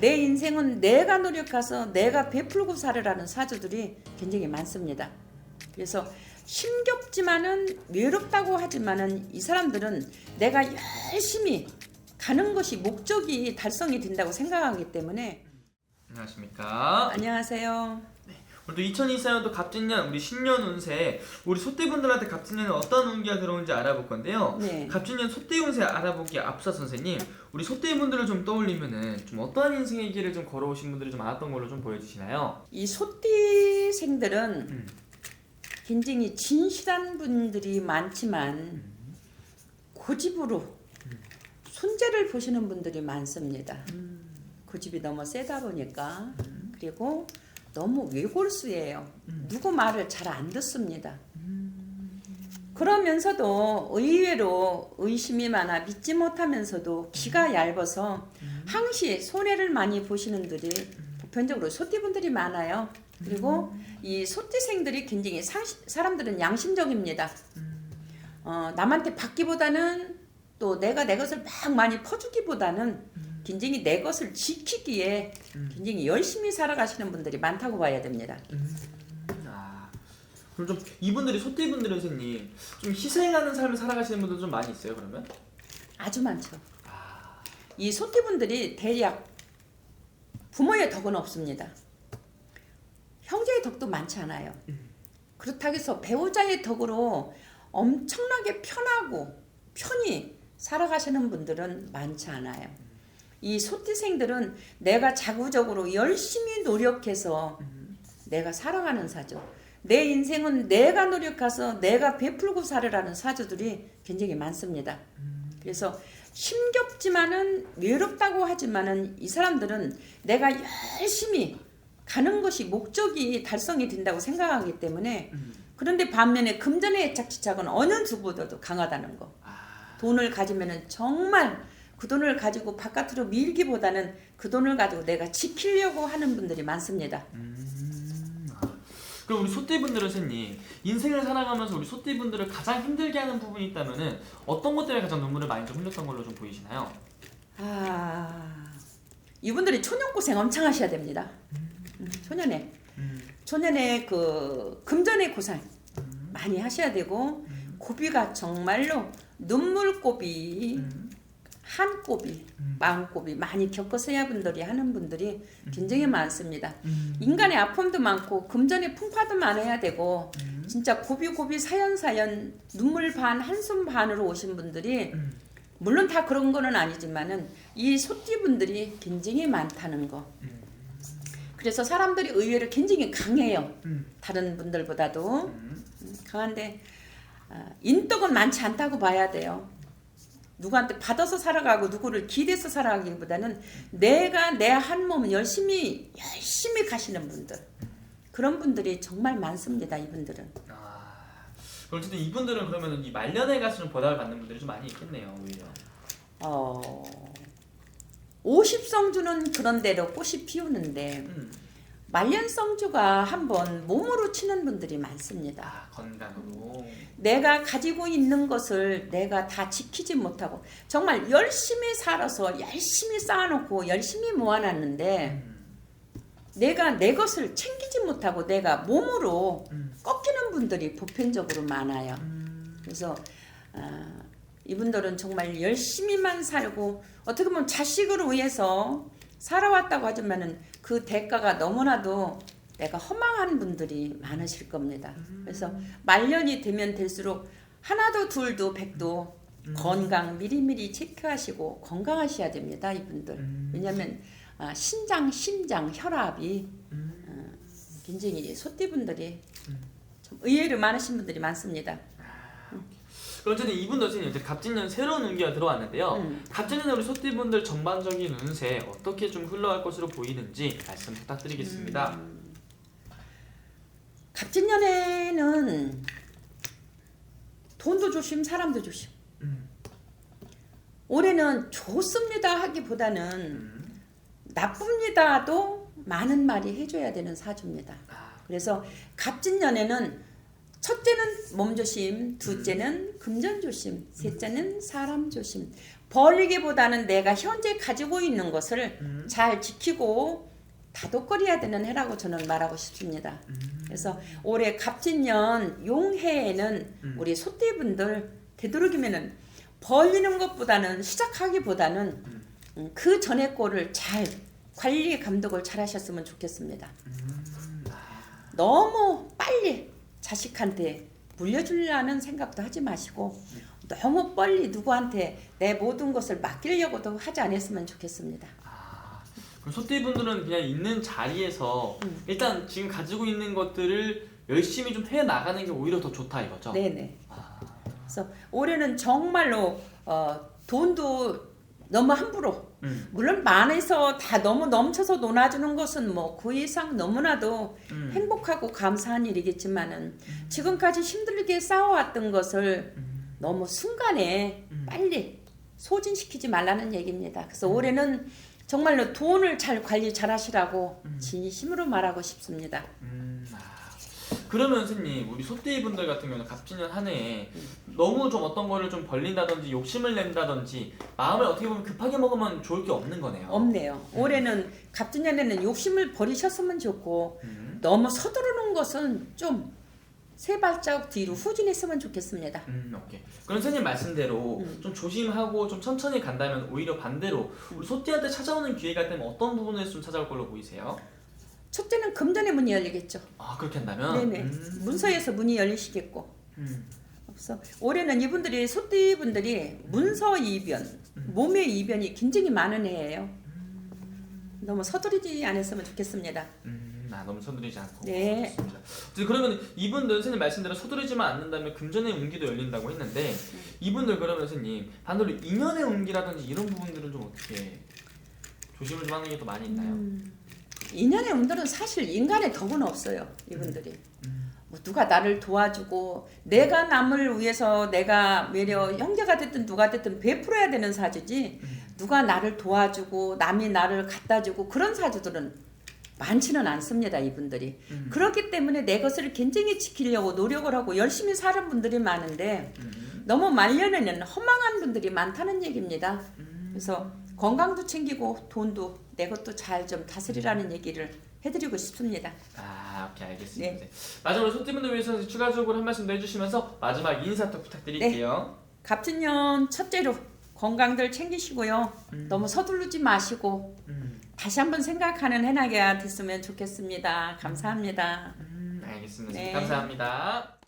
내 인생은 내가 노력해서 내가 베풀고 살으라는 사주들이 굉장히 많습니다. 그래서 힘겹지만은 외롭다고 하지만은 이 사람들은 내가 열심히 가는 것이 목적이 달성이 된다고 생각하기 때문에 안녕하십니까. 안녕하세요. 오 늘도 2024년도 갑진년 우리 신년 운세 우리 소띠분들한테 갑진년에 어떤 운기가 들어오는지 알아볼 건데요. 네. 갑진년 소띠 운세 알아보기 앞서 선생님 우리 소띠분들을 좀 떠올리면은 좀 어떠한 인생의 길을 좀 걸어오신 분들이 좀 많았던 걸로 좀 보여주시나요? 이 소띠생들은 음. 굉장히 진실한 분들이 많지만 고집으로 손재를 보시는 분들이 많습니다. 고집이 너무 세다 보니까 그리고 너무 외골수예요. 누구 말을 잘 안 듣습니다. 그러면서도 의외로 의심이 많아 믿지 못하면서도 기가 얇아서 항시 손해를 많이 보시는 분들이 보편적으로 소띠분들이 많아요. 그리고 이 소띠생들이 굉장히 상, 사람들은 양심적입니다. 어, 남한테 받기보다는 또 내가 내 것을 막 많이 퍼주기보다는 굉장히 내 것을 지키기에 굉장히 열심히 살아가시는 분들이 많다고 봐야 됩니다. 아 그럼 좀 이분들이 소띠분들은 선생님 좀 희생하는 삶을 살아가시는 분들 좀 많이 있어요 그러면? 아주 많죠. 이 소띠분들이 대략 부모의 덕은 없습니다. 형제의 덕도 많지 않아요. 그렇다고 해서 배우자의 덕으로 엄청나게 편하고 편히 살아가시는 분들은 많지 않아요. 이 소띠생들은 내가 자구적으로 열심히 노력해서 내가 살아가는 사주. 내 인생은 내가 노력해서 내가 베풀고 살으라는 사주들이 굉장히 많습니다. 그래서 힘겹지만은 외롭다고 하지만은 이 사람들은 내가 열심히 가는 것이 목적이 달성이 된다고 생각하기 때문에 그런데 반면에 금전의 애착지착은 어느 누구보다도 강하다는 거. 돈을 가지면은 정말 그 돈을 가지고 바깥으로 밀기보다는 그 돈을 가지고 내가 지키려고 하는 분들이 많습니다. 그럼 우리 소띠분들은 선생님 인생을 살아가면서 우리 소띠분들을 가장 힘들게 하는 부분이 있다면은 어떤 것 때문에 가장 눈물을 많이 좀 흘렸던 걸로 좀 보이시나요? 아 이분들이 초년 고생 엄청 하셔야 됩니다. 음, 초년에. 초년에 그 금전의 고생 많이 하셔야 되고 고비가 정말로 눈물고비 한고비 마음고비 많이 겪으셔야 분들이 하는 분들이 굉장히 많습니다. 인간의 아픔도 많고 금전의 풍파도 많아야 되고 진짜 고비 고비 사연 사연 눈물 반 한숨 반으로 오신 분들이 물론 다 그런 거는 아니지만은 이 소띠 분들이 굉장히 많다는 거. 그래서 사람들이 의외로 굉장히 강해요. 다른 분들보다도. 음, 강한데 아, 인덕은 많지 않다고 봐야 돼요. 누구한테 받아서 살아가고 누구를 기대서 살아가기보다는 내가 내 한 몸 열심히 열심히 가시는 분들 그런 분들이 정말 많습니다. 이분들은 아, 어쨌든 이분들은 그러면 이 말년에 가서 좀 보답을 받는 분들이 좀 많이 있겠네요 오히려. 어 50성주는 그런 대로 꽃이 피우는데 음. 말년 성주가 한번 몸으로 치는 분들이 많습니다. 아 건강으로. 내가 가지고 있는 것을 내가 다 지키지 못하고 정말 열심히 살아서 열심히 쌓아놓고 열심히 모아놨는데 음. 내가 내 것을 챙기지 못하고 내가 몸으로 음. 꺾이는 분들이 보편적으로 많아요. 음. 그래서 아, 이분들은 정말 열심히만 살고 어떻게 보면 자식을 위해서 살아왔다고 하지만은 그 대가가 너무나도 내가 허망한 분들이 많으실 겁니다. 그래서 말년이 되면 될수록 하나도 둘도 백도 건강 미리미리 체크하시고 건강하셔야 됩니다, 이분들. 왜냐하면 아, 신장, 심장, 혈압이 어, 굉장히 소띠분들이 좀 의외로 많으신 분들이 많습니다. 그럼 어쨌든 이분도 선생님 이제 갑진년 새로운 운기가 들어왔는데요. 음. 갑진년에 우리 소띠분들 전반적인 운세 어떻게 좀 흘러갈 것으로 보이는지 말씀 부탁드리겠습니다. 음. 갑진년에는 돈도 조심, 사람도 조심. 음. 올해는 좋습니다 하기보다는 음. 나쁩니다도 많은 말이 해줘야 되는 사주입니다. 아, 그래서 갑진년에는 첫째는 몸 조심, 둘째는 금전 조심, 셋째는 사람 조심. 벌리기보다는 내가 현재 가지고 있는 것을 음. 잘 지키고 다독거려야 되는 해라고 저는 말하고 싶습니다. 음. 그래서 올해 갑진년 용해에는 음. 우리 소띠분들 되도록이면은 벌리는 것보다는 시작하기보다는 음. 그 전에 거를 잘 관리 감독을 잘 하셨으면 좋겠습니다. 음. 너무 빨리 자식한테 물려주려는 생각도 하지 마시고 너무 빨리 누구한테 내 모든 것을 맡기려고도 하지 않았으면 좋겠습니다. 아, 그럼 소띠분들은 그냥 있는 자리에서 음. 일단 지금 가지고 있는 것들을 열심히 좀 해 나가는 게 오히려 더 좋다 이거죠. 네네. 아, 그래서 올해는 정말로 어, 돈도 너무 함부로 음, 물론 많아서 다 너무 넘쳐서 논아주는 것은 뭐 그 이상 너무나도 음, 행복하고 감사한 일이겠지만은 지금까지 힘들게 쌓아왔던 것을 음, 너무 순간에 음. 빨리 소진시키지 말라는 얘기입니다. 그래서 올해는 정말로 돈을 잘 관리 잘 하시라고 음. 진심으로 말하고 싶습니다. 음, 아. 그러면 선생님 우리 소띠 분들 같은 경우는 갑진년 한 해에 음. 너무 좀 어떤 거를 좀 벌린다든지 욕심을 낸다든지 마음을 어떻게 보면 급하게 먹으면 좋을 게 없는 거네요. 없네요. 올해는 갑진년에는 욕심을 버리셨으면 좋고 음, 너무 서두르는 것은 좀 세 발자국 뒤로 후진했으면 좋겠습니다. 음, 오케이. 그럼 선생님 말씀대로 음. 좀 조심하고 좀 천천히 간다면 오히려 반대로 우리 소띠한테 찾아오는 기회가 있다면 어떤 부분에서 좀 찾아올 걸로 보이세요? 첫째는 금전의 문이 열리겠죠. 아 그렇게 한다면? 네네. 음, 문서에서 문이 열리시겠고. 음, 그래서 올해는 이분들이 소띠 분들이 문서 이변, 음. 몸의 이변이 굉장히 많은 해예요. 너무 서두르지 않았으면 좋겠습니다. 음, 아 너무 서두르지 않고. 네. 좋습니다. 이제 그러면 이분들 선생님 말씀대로 서두르지만 않는다면 금전의 운기도 열린다고 했는데 음. 이분들 그러면 선생님 반대로 인연의 운기라든지 이런 부분들은 좀 어떻게 조심을 좀 하는 게 더 많이 있나요? 음. 인연의 운들은 사실 인간의 덕은 없어요. 이분들이. 음. 뭐 누가 나를 도와주고 내가 남을 위해서 내가 매려 형제가 됐든 누가 됐든 베풀어야 되는 사주지 음. 누가 나를 도와주고 남이 나를 갖다주고 그런 사주들은 많지는 않습니다 이분들이 음. 그렇기 때문에 내 것을 굉장히 지키려고 노력을 하고 열심히 사는 분들이 많은데 음. 너무 말년에는 허망한 분들이 많다는 얘기입니다 음. 그래서 건강도 챙기고 돈도 내 것도 잘 좀 다스리라는 얘기를 해드리고 싶습니다 아 오케이 알겠습니다. 네. 네. 마지막으로 소띠분들 위해서 추가적으로 한 말씀 더 해주시면서 마지막 인사 또 부탁드릴게요. 갑진년 첫째로 건강들 챙기시고요. 음. 너무 서두르지 마시고 음. 다시 한번 생각하는 해나게가 됐으면 좋겠습니다. 감사합니다. 음, 알겠습니다. 네. 감사합니다.